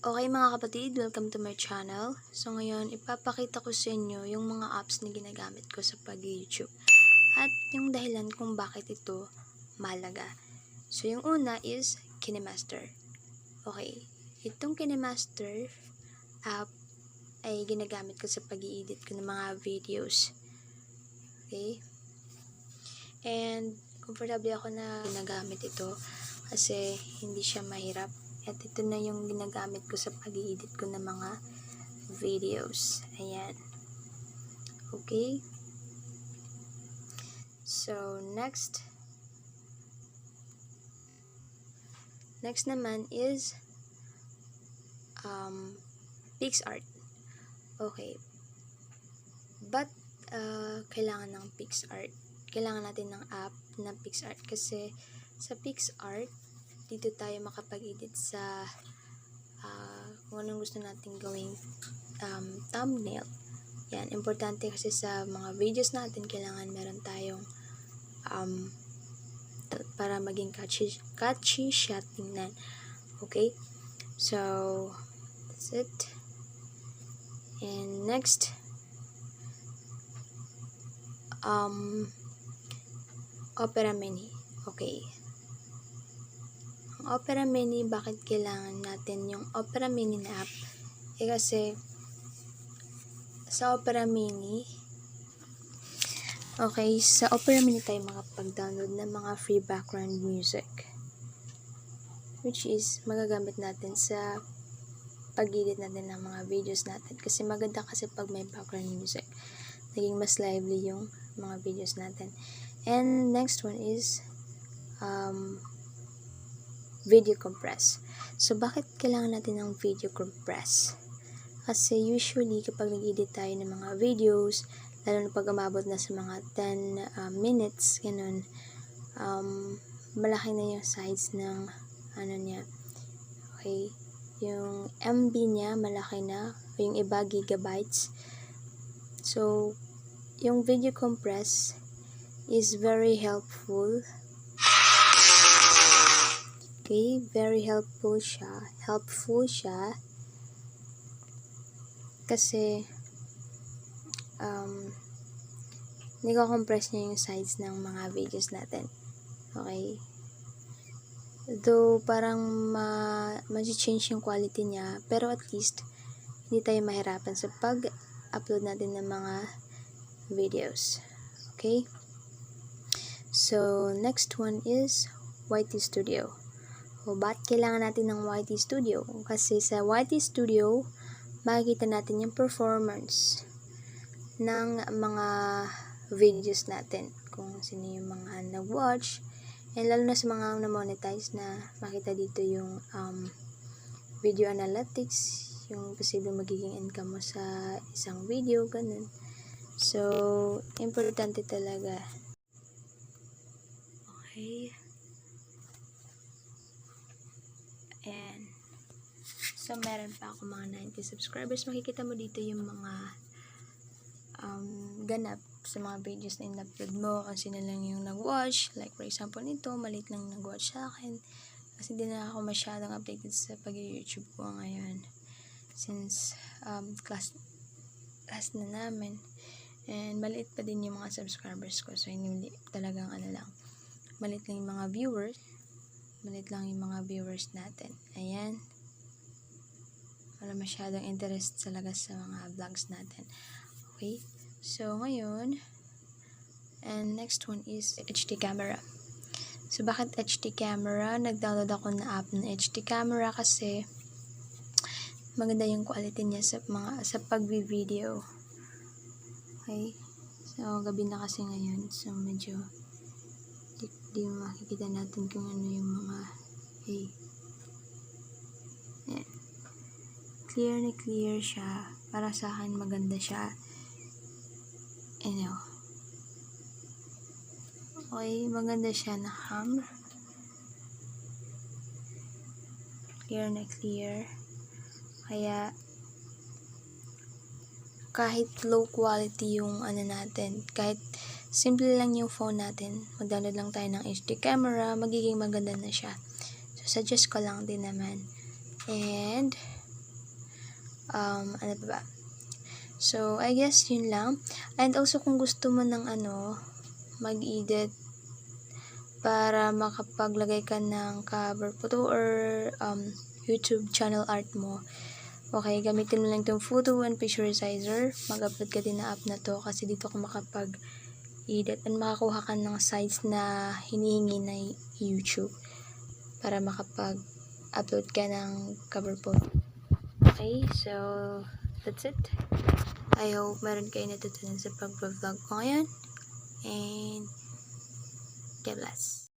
Okay mga kapatid, welcome to my channel. So ngayon, ipapakita ko sa inyo yung mga apps na ginagamit ko sa pag-YouTube. At yung dahilan kung bakit ito malaga. So yung una is KineMaster. Okay, itong KineMaster app ay ginagamit ko sa pag-i-edit ko ng mga videos. Okay? And comfortable ako na ginagamit ito kasi hindi siya mahirap at ito na yung ginagamit ko sa pag-i-edit ko ng mga videos. Ayan. Okay. So, next. Next naman is um, PixArt. Okay. But, uh, kailangan ng PixArt. Kailangan natin ng app na PixArt kasi sa PixArt, dito tayo makapag-edit sa uh, kung anong gusto natin gawing um, thumbnail. Yan, importante kasi sa mga videos natin, kailangan meron tayong um, para maging catchy, catchy siya tingnan. Okay? So, that's it. And next, um, Opera Mini. Okay. Ang Opera Mini, bakit kailangan natin yung Opera Mini na app? Eh kasi, sa Opera Mini, okay, sa Opera Mini tayo makapag-download ng mga free background music. Which is, magagamit natin sa pag-edit natin ng mga videos natin. Kasi maganda kasi pag may background music. Naging mas lively yung mga videos natin. And next one is, um, video compress. So, bakit kailangan natin ng video compress? Kasi usually, kapag nag-edit tayo ng mga videos, lalo na pag umabot na sa mga 10 uh, minutes, ganun, um, malaki na yung size ng, ano niya, okay, yung MB niya, malaki na, yung iba, gigabytes. So, yung video compress is very helpful Okay, very helpful siya. Helpful siya. Kasi, um, niko-compress niya yung size ng mga videos natin. Okay? Though, parang ma, ma-change yung quality niya, pero at least, hindi tayo mahirapan sa pag-upload natin ng mga videos. Okay? So, next one is YT Studio. O, ba't kailangan natin ng YT Studio? Kasi sa YT Studio, makikita natin yung performance ng mga videos natin. Kung sino yung mga nag-watch. And lalo na sa mga na-monetize na makita dito yung um, video analytics, yung posibleng magiging income mo sa isang video, ganun. So, importante talaga. Okay. And, so, meron pa ako mga 90 subscribers. Makikita mo dito yung mga um, ganap sa mga videos na in-upload mo. Kung sino lang yung nag-watch. Like, for example, nito, malit lang nag-watch sa akin. Kasi hindi na ako masyadong updated sa pag-YouTube ko ngayon. Since um, class, class na namin. And maliit pa din yung mga subscribers ko. So, hindi talagang ano lang. Maliit lang yung mga viewers malit lang yung mga viewers natin. Ayan. Wala masyadong interest talaga sa mga vlogs natin. Okay. So, ngayon, and next one is HD camera. So, bakit HD camera? Nag-download ako na app ng HD camera kasi maganda yung quality niya sa mga sa pag-video. Okay. So, gabi na kasi ngayon. So, medyo di, di makikita natin kung ano yung mga hey Yan. Clear na clear siya para sa akin maganda siya ano okay maganda siya na ham clear na clear kaya kahit low quality yung ano natin kahit simple lang yung phone natin. Mag-download lang tayo ng HD camera, magiging maganda na siya. So, suggest ko lang din naman. And, um, ano ba? So, I guess yun lang. And also, kung gusto mo ng ano, mag-edit para makapaglagay ka ng cover photo or um, YouTube channel art mo. Okay, gamitin mo lang itong photo and picture sizer. Mag-upload ka din na app na to kasi dito ka makapag-edit and makakuha ka ng size na hinihingi na YouTube para makapag-upload ka ng cover photo. Okay, so that's it. I hope meron kayo natutunan sa pag-vlog ko ngayon. And God bless.